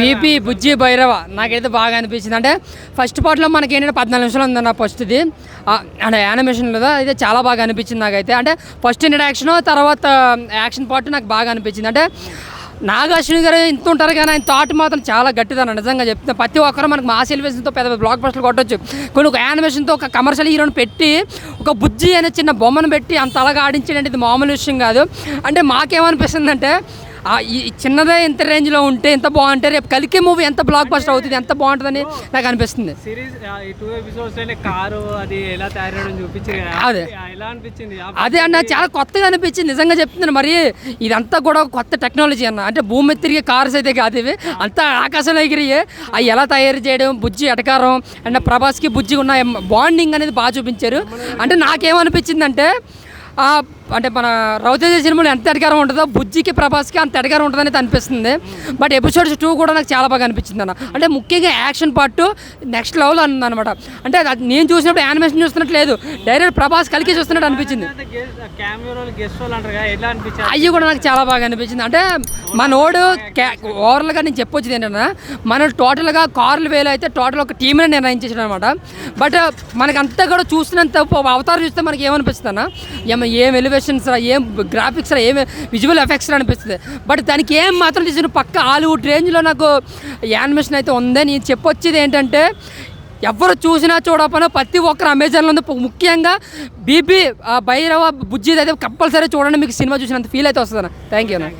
BP బుజ్జి భైరవ నాకైతే బాగా అనిపించింది. అంటే ఫస్ట్ పార్ట్లో మనకి ఏంటంటే పద్నాలుగు నిమిషాలు ఉందన్న ఫస్ట్ది అంటే యానిమేషన్లో అయితే చాలా బాగా అనిపించింది నాకైతే. అంటే ఫస్ట్ ఇంట్రడక్షన్ తర్వాత యాక్షన్ పార్ట్ నాకు బాగా అనిపించింది. అంటే నాగార్జున గారు ఇంత ఉంటారు కానీ ఆయన థాట్ మాత్రం చాలా గట్టిదన్న నిజంగా చెప్తున్నా. ప్రతి ఒక్కరు మనకు మాస్ ఎలివేషన్తో పెద్ద బ్లాక్ బస్టర్లు కొట్టొచ్చు. కొన్ని ఒక యానిమేషన్తో ఒక కమర్షియల్ హీరోని పెట్టి ఒక బుజ్జి అనే చిన్న బొమ్మను పెట్టి అంత అలాగా ఆడించడం ఇది మామూలు విషయం కాదు. అంటే మాకేమనిపిస్తుంది అంటే ఈ చిన్నదే ఇంత రేంజ్లో ఉంటే ఎంత బాగుంటే రేపు కలికే మూవీ ఎంత బ్లాక్ బస్టర్ అవుతుంది ఎంత బాగుంటుందని నాకు అనిపిస్తుంది. సిరీస్ ఈ టూ ఎపిసోడ్స్లోనే కారు అది ఎలా. అదే. ఎలా అనిపించింది? అదే అన్న చాలా కొత్తగా అనిపించింది నిజంగా చెప్తున్నాను. మరి ఇదంతా కూడా కొత్త టెక్నాలజీ అన్న. అంటే భూమి తిరిగే కార్స్ అయితే కాదు ఇవి. అంతా ఆకాశంలో ఎగిరియే అవి ఎలా తయారు చేయడం బుజ్జి ఎటకారం అండ్ ప్రభాస్కి బుజ్జి ఉన్న బాండింగ్ అనేది బాగా చూపించారు. అంటే నాకేమనిపించిందంటే అంటే మన రవితేజ సినిమాలో ఎంత ఎటకారం ఉంటుందో బుజ్జికి ప్రభాస్కి అంత ఎటకారం ఉంటుందని అనిపిస్తుంది. బట్ ఎపిసోడ్స్ టూ కూడా నాకు చాలా బాగా అనిపించింది అన్న. అంటే ముఖ్యంగా యాక్షన్ పార్ట్ నెక్స్ట్ లెవెల్ అనమాట అంటే అది నేను చూసినప్పుడు యానిమేషన్ చూస్తున్నట్టు లేదు. డైరెక్ట్ ప్రభాస్ కలికి చూస్తున్నట్టు అనిపించింది. అవి కూడా నాకు చాలా బాగా అనిపించింది. అంటే మనోడు ఓవరాల్గా నేను చెప్పొచ్చేది ఏంటన్నా మన టోటల్గా కార్లు వేలు అయితే టోటల్ ఒక టీమ్ని నిర్ణయించేసాడు అనమాట బట్ మనకంతా కూడా చూసినంత అవతారం చూస్తే మనకి ఏమనిపిస్తుంది అన్న ఏం ఏం ఎలివేషన్స్ రా ఏం గ్రాఫిక్స్ రా ఏం విజువల్ ఎఫెక్ట్స్ రా అనిపిస్తుంది. బట్ దానికి ఏం మాత్రం చేసిన పక్క హాలీవుడ్ రేంజ్లో నాకు యానిమేషన్ అయితే ఉందని చెప్పొచ్చేది ఏంటంటే ఎవరు చూసినా చూడకపోయినా ప్రతి ఒక్కరు అమెజాన్లో ఉంది. ముఖ్యంగా బీబీ భైరవ బుజ్జిది అయితే కంపల్సరీ చూడండి మీకు సినిమా చూసినంత ఫీల్ అయితే వస్తుంది థ్యాంక్ యూ అన్న.